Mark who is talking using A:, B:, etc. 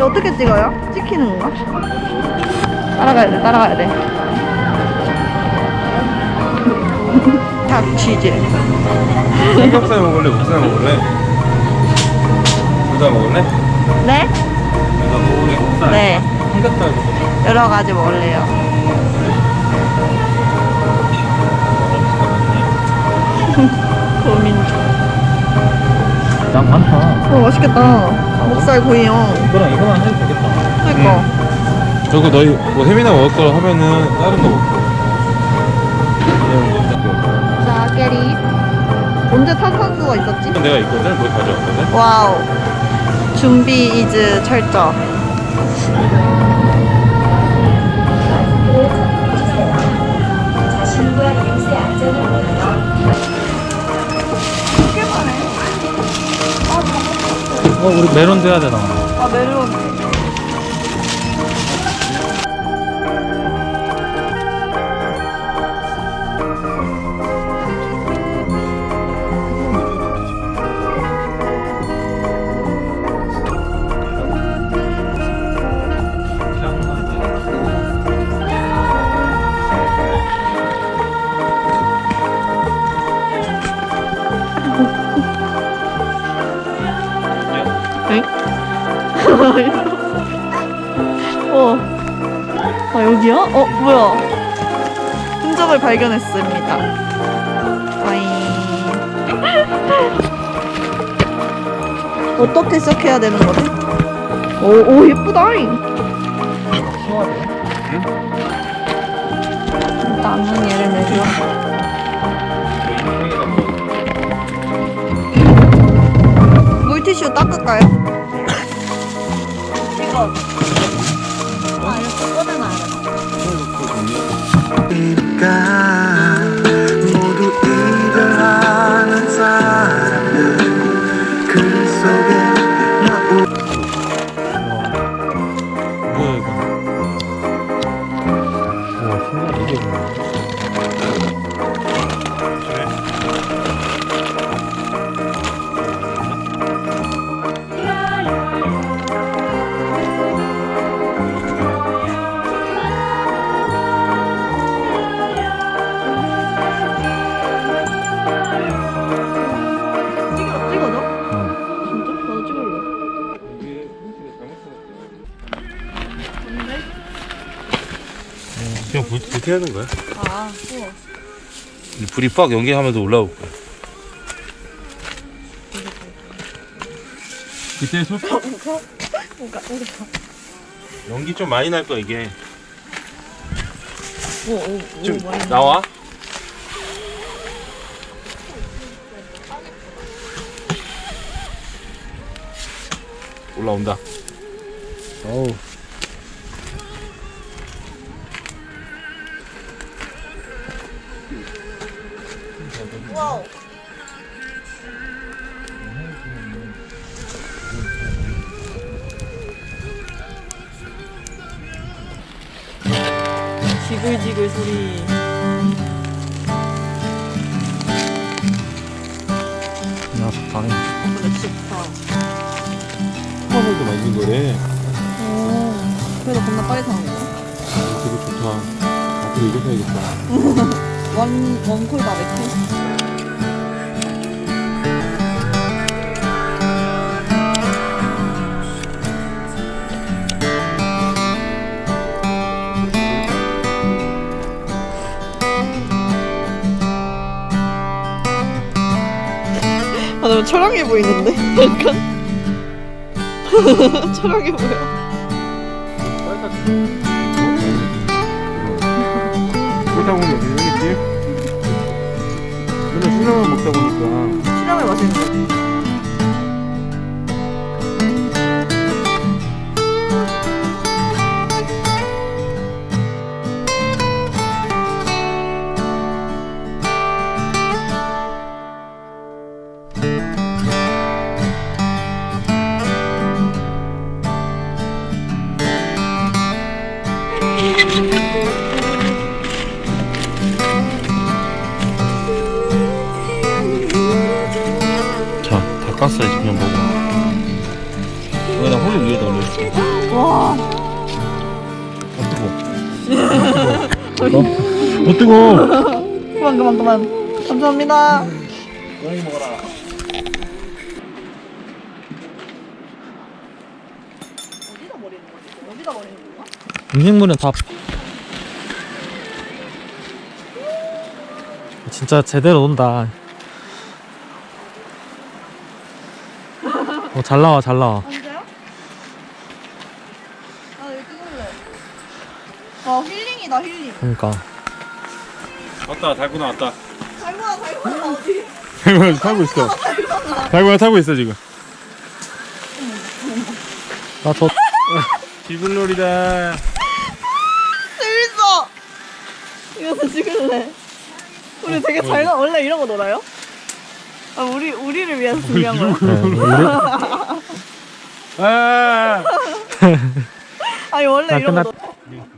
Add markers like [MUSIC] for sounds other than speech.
A: 어떻게 찍어요? 찍히는 건가? 따라가야 돼, 따라가야 돼. [LAUGHS] 닭치즈.
B: 삼겹살 먹을래? 목살 먹을래? 둘 다 먹을래?
A: 네?
B: 둘 다 먹을래? 목살?
A: 네.
B: 삼겹살 먹을래?
A: 여러 가지 먹을래요. [LAUGHS] 고민 중.
C: 양 많다.
A: 어, 맛있겠다. 목살 구이용.
C: 이거랑 이거만 해도 되겠다.
A: 그니까.
B: 저거 너희 뭐 햄이나 먹을 거 하면은 다른 거 먹고 그냥
A: 자, 깨리. 언제 탄산수가 있었지?
B: 내가 있거든? 그거 가져왔거든?
A: 와우. 준비 이즈 철저.
C: 어, 우리 메론 돼야 되나?
A: 아, 멜론. 어. 아, 여기야? 어, 뭐야? 흔적을 발견했습니다. 와잉. [LAUGHS] 어떻게 시작해야 되는 거지? 오, 오, 예쁘다잉. 나는 얘를 내줘. 물티슈 닦을까요? 이거.
B: 불 하는 거야?
A: 아, 우와.
B: 이 불이 빡 연기하면서 올라올 거야 그때 소
A: 뭔가, 뭔가.
B: 연기 좀 많이 날 거야 이게
A: 오, 오,
B: 좀
A: 오, 많이
B: 나와? 올라온다
C: 어우.
A: 와우. 지글지글 소리.
C: 야, 좋다.
A: 근데 좋다.
B: 파벌도 만든 거래
A: 오, 그래도 겁나 빨리 타는 거.
B: 되게 좋다 앞으로 이거 사야겠다 [LAUGHS]
A: 원, 원콜 바베큐? 철학해 보이는데? 약간? [LAUGHS] 철학해 보여.
B: 그러다 보면 여기 되겠지? 맨날 신라면 먹다 보니까
A: 실험해 맛있는데?
B: 이제 그냥 먹어 여기다 홀로 위에다 올려줄게
A: 와.
C: 어 뜨거
A: 그만 그만 그만. 감사합니다. 어디다 버리는 거지? 어디다 버리는 거야?
C: 음식물은 다 진짜 제대로 논다 어, 잘 나와 잘 나와
A: 언제요? 아 여기 찍을래. 아 힐링이다 힐링.
C: 그러니까
B: 왔다 달고 나 왔다
A: 달고나 달고나 어디?
B: 달고나 타고 있어 달고나 타고 있어 지금
C: 나 저 [LAUGHS]
B: 기분놀이다
A: 재밌어. 이것도 찍을래. 우리 되게 잘 나. 원래 이런 거 놀아요? 아 우리 우리를 위해서 준비한 거야.
C: 네, 우리
B: 아
A: 아니 원래
C: 아,
A: 이런 거.
C: 끝났-